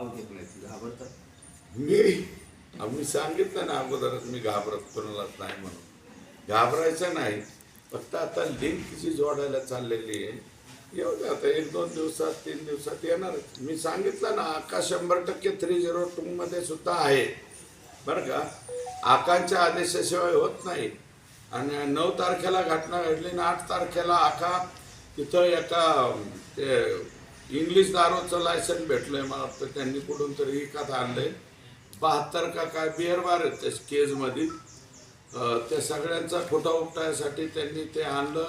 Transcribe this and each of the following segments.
अवघडण्याची घाबरतात. मी आम्ही सांगितलं ना अगोदरच मी घाबरत कोणालाच नाही म्हणून. घाबरायचं नाही फक्त आता लिंक तिची जोडायला चाललेली आहे. येऊ दे आता एक दोन दिवसात तीन दिवसात येणार मी सांगितलं ना आका शंभर टक्के थ्री झिरो टूमध्ये सुद्धा आहे. बरं का? आकांच्या आदेशाशिवाय होत नाही. आणि नऊ तारखेला घटना घडली ना आठ तारखेला आका तिथं एका ते इंग्लिश दारूचं लायसन भेटलंय मला वाटतं. त्यांनी कुठून तरी विकत आणलंय. बहात्तर का काय बिअर बार आहेत त्या केजमध्ये त्या सगळ्यांचा खोटा उपटायसाठी त्यांनी ते आणलं.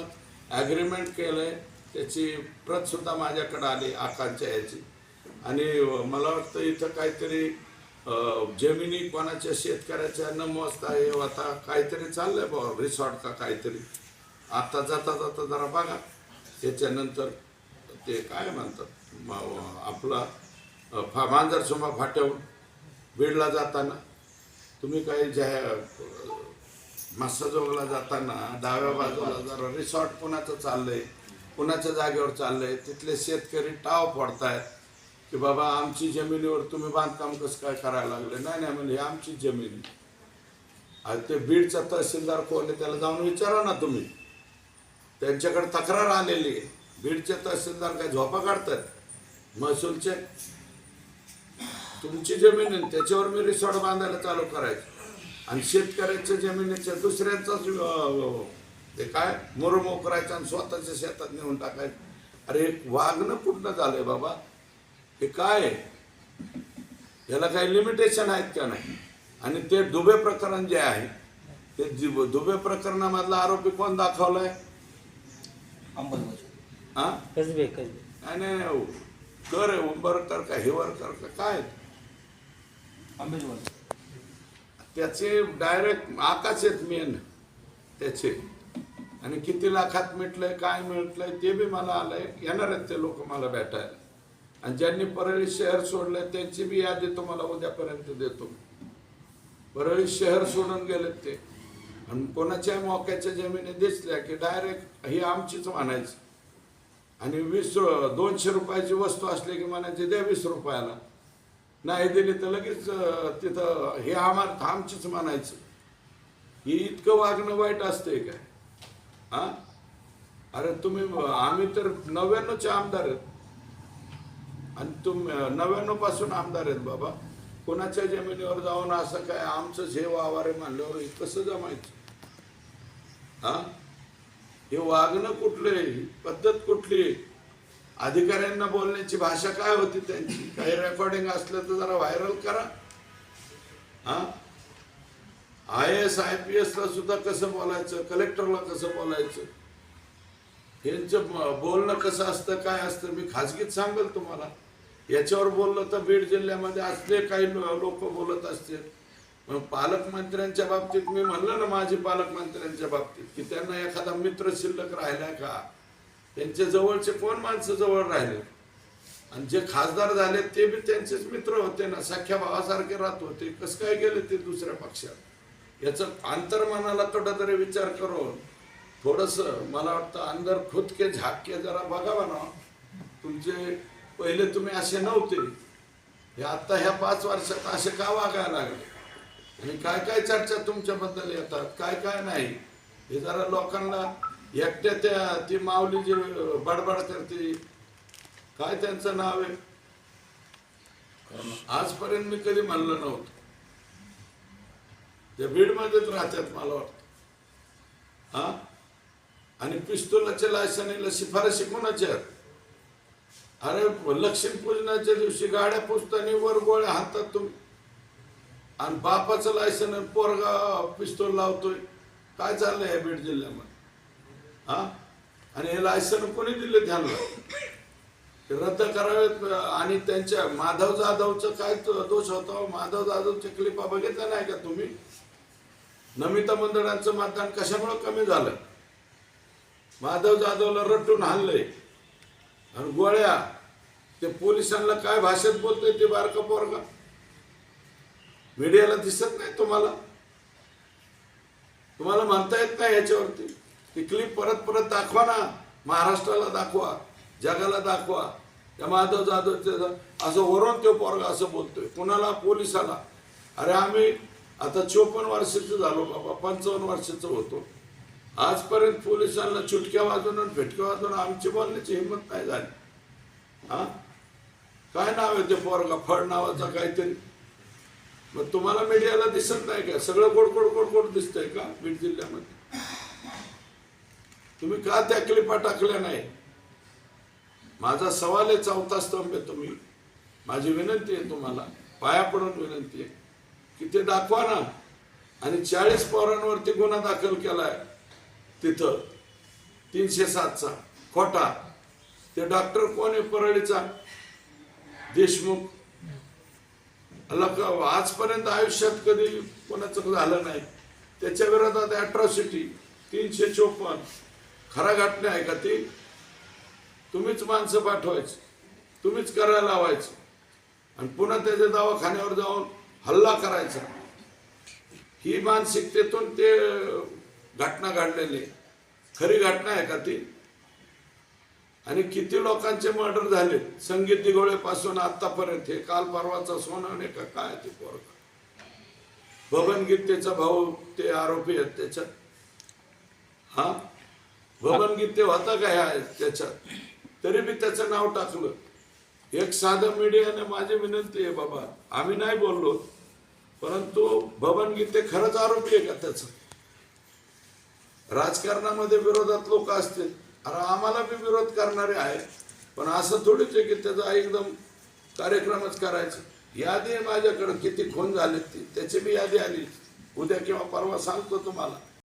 ॲग्रीमेंट केलंय. त्याची प्रतसुद्धा माझ्याकडं माझ्याकडे आली आकांक्षा याची आणि मला वाटतं इथं काहीतरी जमिनी कोणाच्या शेतकऱ्याच्या न मोजता हे आता काहीतरी चाललंय बा रिसॉर्ट का काहीतरी. आता जाता जाता जरा बघा. त्याच्यानंतर ते काय म्हणतात? आपला अं, फा मांजरसोमा फाट्याहून बीडला जाताना तुम्ही काही जाहीर मस्साजोगला जाताना डाव्या बाजूला जरा रिसॉर्ट कुणाचं चाललंय कुणाच्या जागेवर चाललंय तिथले शेतकरी टाव फोडतायत की बाबा आमची जमिनीवर तुम्ही बांधकाम कसं काय करायला लागले? नाही नाही म्हणजे आमची जमीन. आहे. आणि ते बीडचा तहसीलदार कोण आहे त्याला जाऊन विचारा ना तुम्ही. त्यांच्याकडे तक्रार आलेली आहे. बीडचे तहसीलदार काय झोपा काढतात? महसूलचे? तुमची जमीन आहे त्याच्यावर मी रिसॉर्ट बांधायला चालू करायचं. आणि शेतकऱ्याच्या जमिनीच्या दुसऱ्यांचाच ते काय? मुरमो करायचं आणि स्वतःच्या शेतात नेऊन टाकायचं. अरे एक वागणं कुठलं झालंय बाबा. हे काय? आहे? याला काही लिमिटेशन आहेत का नाही? आणि ते दुबे प्रकरण जे आहे ते दुबे प्रकरणामधला आरोपी कोण दाखवलाय? अंमलबजावणी हा? कसबे कसबे नाही नाही नाही. कर आहे उंबरकर का हिवरकर का काय अंमलबजावणी त्याचे डायरेक्ट आकाश आहेत मेन त्याचे. आणि किती लाखात मिटलंय काय मिटलंय ते बी मला आलंय. येणार आहेत ते लोक मला भेटायला. आणि ज्यांनी परळी शहर सोडलंय त्यांची बी यादी तुम्हाला उद्यापर्यंत देतो. परळी शहर सोडून गेलेत ते. आणि कोणाच्या मोक्याच्या जमिनी दिसल्या की डायरेक्ट ही आमचीच म्हणायची. आणि वीस दोनशे रुपयाची वस्तू असली की म्हणायची द्या वीस रुपयाला. नाही दिली तर लगेच तिथं हे आम्हाला आमचीच म्हणायचं. ही इतकं वागणं वाईट असतंय काय? हा अरे तुम्ही आम्ही तर नव्याण्णवचे आमदार आहेत. आणि तुम नव्याण्णवपासून आमदार आहेत बाबा. कोणाच्या जमिनीवर जाऊन असं काय आमचं जे वावारे मानल्यावर कसं जमायचं? हा हे वागणं कुठलं? आहे पद्धत कुठली? आहे अधिकाऱ्यांना बोलण्याची भाषा काय होती त्यांची? काही रेकॉर्डिंग असलं तर जरा व्हायरल करा. हा? आय एस आय पी एसला सुद्धा कसं बोलायचं? कलेक्टरला कसं बोलायचं? यांचं बोलणं कसं असतं काय असतं? मी खाजगीत सांगेल तुम्हाला. याच्यावर बोललं तर बीड जिल्ह्यामध्ये असले काही लोक बोलत असतील. पालकमंत्र्यांच्या बाबतीत मी म्हणलं ना माझी पालकमंत्र्यांच्या बाबतीत की त्यांना एखादा मित्र शिल्लक राहिलाय का? त्यांच्या जवळचे कोण माणसं जवळ राहिले? आणि जे खासदार झाले ते बी त्यांचेच मित्र होते ना सख्या भावासारखे राहत होते. कसं काय गेले ते दुसऱ्या पक्षात? याचं अंतर्मनाला कुठंतरी विचार करून थोडस मला वाटतं अंदर खुदके झाके जरा बघावा ना. तुमचे पहिले तुम्ही असे नव्हते. हे आता ह्या पाच वर्षात असे का वागायला लागले? आणि काय काय चर्चा तुमच्याबद्दल येतात? काय काय नाही? हे जरा लोकांना एकट्या त्या ती माऊली जी बडबड करते काय त्यांचं नाव आहे? आजपर्यंत मी कधी म्हणलं नव्हतं. त्या बीडमध्येच राहतात मला वाटतं. हा? आणि पिस्तुलाच्या लायसनीला शिफारशी कोणाच्या अरे लक्ष्मी पूजनाच्या दिवशी गाड्या पुसताना वर गोळ्या हातात तुम्ही आणि बापाचं लायसन पोरगा पिस्तोल लावतोय. काय चाललंय या बीड जिल्ह्यामध्ये? हा? आणि हे लायसन कोणी दिले ध्यानला? ते रद्द करावेत आणि त्यांच्या माधव जाधवचं काय तो दोष होता? माधव जाधवच्या क्लिपा बघितल्या नाही का तुम्ही? नमिता मंडळांचं मतदान कशामुळे कमी झालं? माधव जाधवला रटून हाणलंय आणि गोळ्या ते पोलिसांना काय भाषेत बोलतोय ते बारका पोरगा? मीडियाला दिसत नाही तुम्हाला? तुम्हाला म्हणता येत नाही याच्यावरती? ती क्लिप परत परत दाखवा ना. महाराष्ट्राला दाखवा जगाला दाखवा. त्या माधव जाधवचे असं वरून तो पोरगा असं बोलतोय. कुणाला? पोलिसाला. अरे आम्ही आता चोपन्न वर्षाचं झालो बाबा पंचावन्न वर्षाचं होतो. आजपर्यंत पोलिसांना चुटक्या वाजवून आणि फेटक्या वाजवून आमची बोलण्याची हिंमत नाही झाली. हा? काय नाव आहे ते पोरगा? फळ नावाचा काहीतरी. मग तुम्हाला मीडियाला दिसत नाही का? सगळं गोड गोड गोड गोड दिसतंय का बीड जिल्ह्यामध्ये? तुम्ही का त्या क्लिपा टाकल्या नाही? माझा सवाल आहे चौथा स्तंभ आहे तुम्ही. माझी विनंती आहे तुम्हाला पाया पडून विनंती आहे की ते दाखवा ना. आणि चाळीस पोरांवरती गुन्हा दाखल केलाय तिथं. तीनशे सातचा खोटा. ते डॉक्टर कोण आहे परळीचा? देशमुख. आजपर्यंत आयुष्यात कधी कोणाचं झालं नाही. त्याच्या विरोधात अट्रॉसिटी तीनशे चोपन्न. खरा घटना आहे का ती? तुम्हीच माणसं पाठवायची. तुम्हीच करायला लावायचं. आणि पुन्हा त्याच्या दवाखान्यावर जाऊन हल्ला करायचा. ही मानसिकतेतून ते घटना घडलेली आहे. खरी घटना आहे का ती? आणि किती लोकांचे मर्डर झाले? संगीत दिगोळेपासून आतापर्यंत हे काल परवाचा सोनाने का काय ते पोरग बबन गीतेचा भाऊ ते आरोपी आहेत त्याच्यात. हा? बबन गीते होता काय त्याच्यात? तरी मी त्याचं नाव टाकलं. एक साधं मीडियाने माझी विनंती आहे बाबा आम्ही नाही बोललो परंतु बबन गीते खरंच आरोपी आहे का त्याच? राजकारणामध्ये विरोधात लोक असतील. अरे आम्हाला बी विरोध करणारे आहेत. पण असं थोडीच आहे की त्याचा एकदम कार्यक्रमच करायचा. यादी माझ्याकडं किती खून झाले ती त्याची बी यादी आली. उद्या किंवा परवा सांगतो तुम्हाला.